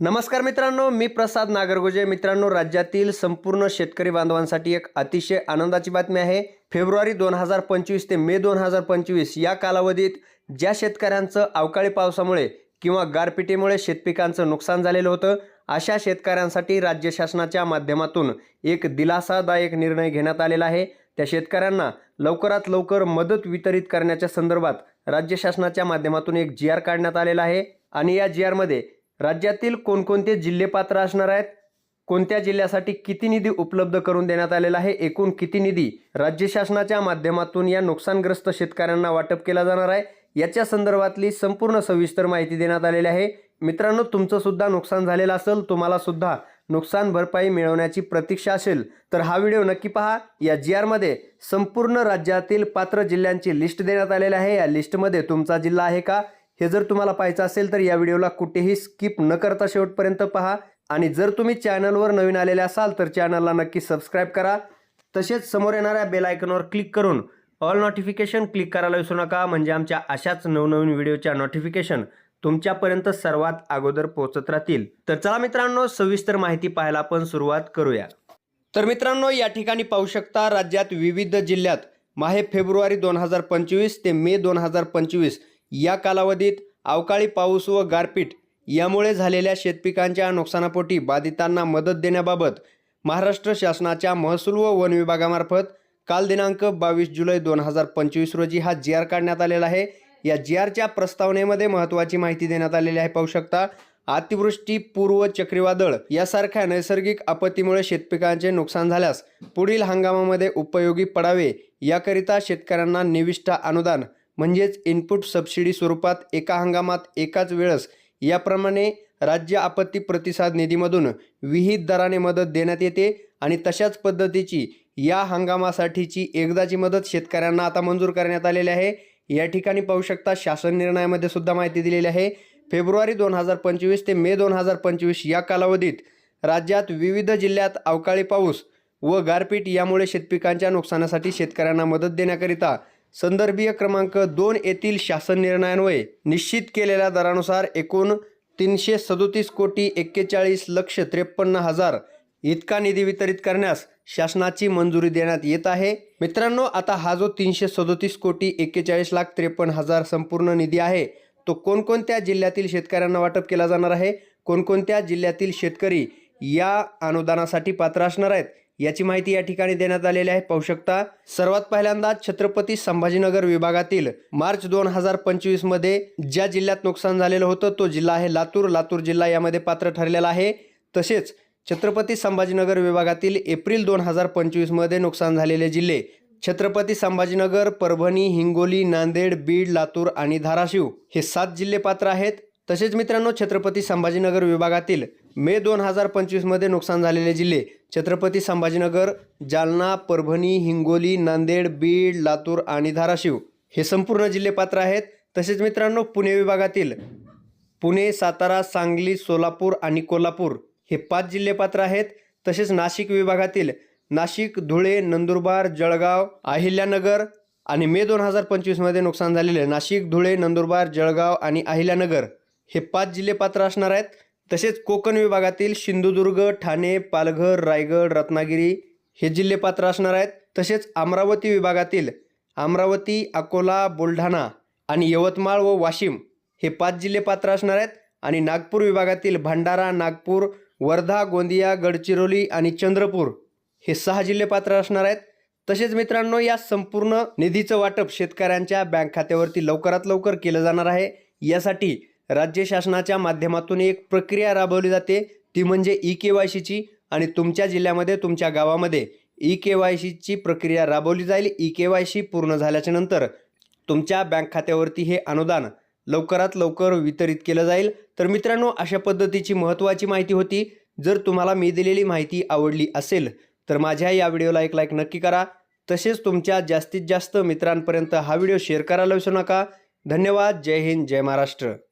नमस्कार मित्रांनो मी प्रसाद नागरगोजे. मित्रांनो राज्यातील संपूर्ण शेतकरी बांधवांसाठी एक अतिशय आनंदाची बातमी आहे. फेब्रुवारी दोन हजार पंचवीस ते मे दोन हजार पंचवीस या कालावधीत ज्या शेतकऱ्यांचं अवकाळी पावसामुळे किंवा गारपिटीमुळे शेतपिकांचं नुकसान झालेलं होतं अशा शेतकऱ्यांसाठी राज्य शासनाच्या माध्यमातून एक दिलासादायक निर्णय घेण्यात आलेला आहे. त्या शेतकऱ्यांना लवकरात लवकर मदत वितरित करण्याच्या संदर्भात राज्य शासनाच्या माध्यमातून एक जी आर काढण्यात आलेला आहे आणि या जी आरमध्ये राज्यातील कोणकोणते जिल्हे पात्र असणार आहेत? कोणत्या जिल्ह्यासाठी किती निधी उपलब्ध करून देण्यात आलेला आहे? एकूण किती निधी राज्य शासनाच्या माध्यमातून या नुकसानग्रस्त शेतकऱ्यांना वाटप केला जाणार आहे? याच्या संदर्भातली संपूर्ण सविस्तर माहिती देण्यात आलेली आहे. मित्रांनो तुमचं सुद्धा नुकसान झालेलं असेल तुम्हाला सुद्धा नुकसान भरपाई मिळवण्याची प्रतीक्षा असेल तर हा व्हिडिओ नक्की पहा. या जी आरमध्ये संपूर्ण राज्यातील पात्र जिल्ह्यांची लिस्ट देण्यात आलेली आहे. या लिस्टमध्ये तुमचा जिल्हा आहे का? हे जर तुम्हाला पाहायचं असेल तर या व्हिडिओला कुठेही स्किप न करता शेवटपर्यंत पहा. आणि जर तुम्ही चॅनलवर नवीन आलेले असाल तर चॅनलला नक्की सबस्क्राईब करा. तसेच समोर येणाऱ्या बेल आयकॉनवर क्लिक करून ऑल नोटिफिकेशन क्लिक करायला विसरू नका. म्हणजे आमच्या अशाच नवनवीन व्हिडिओच्या नोटिफिकेशन तुमच्यापर्यंत सर्वात अगोदर पोहोचत राहतील. तर चला मित्रांनो सविस्तर माहिती पाहायला आपण सुरुवात करूया. तर मित्रांनो या ठिकाणी पाहू शकता राज्यात विविध जिल्ह्यात माहे फेब्रुवारी दोन हजार पंचवीस ते मे दोन हजार पंचवीस या कालावधीत अवकाळी पाऊस व गारपीट यामुळे झालेल्या शेतपिकांच्या नुकसानापोटी बाधितांना मदत देण्याबाबत महाराष्ट्र शासनाच्या महसूल व वन विभागामार्फत काल दिनांक बावीस जुलै दोन हजार पंचवीस रोजी हा जी आर काढण्यात आलेला आहे. या जी आरच्या प्रस्तावनेमध्ये महत्त्वाची माहिती देण्यात आलेली आहे. पाहू शकता अतिवृष्टी पूर्व चक्रीवादळ यासारख्या नैसर्गिक आपत्तीमुळे शेतपिकांचे नुकसान झाल्यास पुढील हंगामामध्ये उपयोगी पडावे याकरिता शेतकऱ्यांना निविष्ठा अनुदान म्हणजेच इनपुट सबसिडी स्वरूपात एका हंगामात एकाच वेळेस. याप्रमाणे राज्य आपत्ती प्रतिसाद निधीमधून विहित दराने मदत देण्यात येते आणि तशाच पद्धतीची या हंगामासाठीची एकदाची मदत शेतकऱ्यांना आता मंजूर करण्यात आलेली आहे. या ठिकाणी पाहू शकता शासन निर्णयामध्ये सुद्धा माहिती दिलेली आहे. फेब्रुवारी दोन हजार पंचवीस ते मे दोन हजार पंचवीस या कालावधीत राज्यात विविध जिल्ह्यात अवकाळी पाऊस व गारपीट यामुळे शेतपिकांच्या नुकसानासाठी शेतकऱ्यांना मदत देण्याकरिता संदर्भीय क्रमांक दोन येथील शासन निर्णयान्वये निश्चित केलेल्या दरानुसार एकूण तीनशे सदोतीस कोटी एक्केचाळीस लक्ष त्रेपन्न हजार इतका निधी वितरित करण्यास शासनाची मंजुरी देण्यात येत आहे. मित्रांनो आता हा जो तीनशे सदोतीस कोटी एक्केचाळीस लाख त्रेपन्न हजार संपूर्ण निधी आहे तो कोणकोणत्या जिल्ह्यातील शेतकऱ्यांना वाटप केला जाणार आहे? कोणकोणत्या जिल्ह्यातील शेतकरी या अनुदानासाठी पात्र असणार आहेत? याची माहिती या ठिकाणी देण्यात आलेली आहे. पाहू शकता सर्वात पहिल्यांदा छत्रपती संभाजीनगर विभागातील मार्च दोन हजार पंचवीसमध्ये ज्या जिल्ह्यात नुकसान झालेलं होतं तो जिल्हा आहे लातूर. लातूर जिल्हा यामध्ये पात्र ठरलेला आहे. तसेच छत्रपती संभाजीनगर विभागातील एप्रिल दोन हजार पंचवीसमध्ये नुकसान झालेले जिल्हे छत्रपती संभाजीनगर परभणी हिंगोली नांदेड बीड लातूर आणि धाराशिव हे सात जिल्हे पात्र आहेत. तसेच मित्रांनो छत्रपती संभाजीनगर विभागातील मे दोन हजार पंचवीसमध्ये नुकसान झालेले जिल्हे छत्रपती संभाजीनगर जालना परभणी हिंगोली नांदेड बीड लातूर आणि धाराशिव हे संपूर्ण जिल्हे पात्र आहेत. तसेच मित्रांनो पुणे विभागातील पुणे सातारा सांगली सोलापूर आणि कोल्हापूर हे पाच जिल्हे पात्र आहेत. तसेच नाशिक विभागातील नाशिक धुळे नंदुरबार जळगाव अहिल्यानगर आणि मे दोन हजार पंचवीसमध्ये नुकसान झालेले नाशिक धुळे नंदुरबार जळगाव आणि अहिल्यानगर हे पाच जिल्हे पात्र असणार आहेत. तसेच कोकण विभागातील सिंधुदुर्ग ठाणे पालघर रायगड रत्नागिरी हे जिल्हे पात्र असणार आहेत. तसेच अमरावती विभागातील अमरावती अकोला बुलढाणा आणि यवतमाळ व वाशिम हे पाच जिल्हे पात्र असणार आहेत. आणि नागपूर विभागातील भंडारा नागपूर वर्धा गोंदिया गडचिरोली आणि चंद्रपूर हे सहा जिल्हे पात्र असणार आहेत. तसेच मित्रांनो या संपूर्ण निधीचं वाटप शेतकऱ्यांच्या बँक खात्यावरती लवकरात लवकर केलं जाणार आहे. यासाठी राज्य शासनाच्या माध्यमातून एक प्रक्रिया राबवली जाते. ती म्हणजे ई के वाय सीची आणि तुमच्या जिल्ह्यामध्ये तुमच्या गावामध्ये ई के वाय सीची प्रक्रिया राबवली जाईल. ई के वाय सी पूर्ण झाल्याच्यानंतर तुमच्या बँक खात्यावरती हे अनुदान लवकरात लवकर वितरित केलं जाईल. तर मित्रांनो अशा पद्धतीची महत्त्वाची माहिती होती. जर तुम्हाला मी दिलेली माहिती आवडली असेल तर माझ्या या व्हिडिओला एक लाईक नक्की करा. तसेच तुमच्या जास्तीत जास्त मित्रांपर्यंत हा व्हिडिओ शेअर करायला विसरू नका. धन्यवाद. जय हिंद. जय महाराष्ट्र.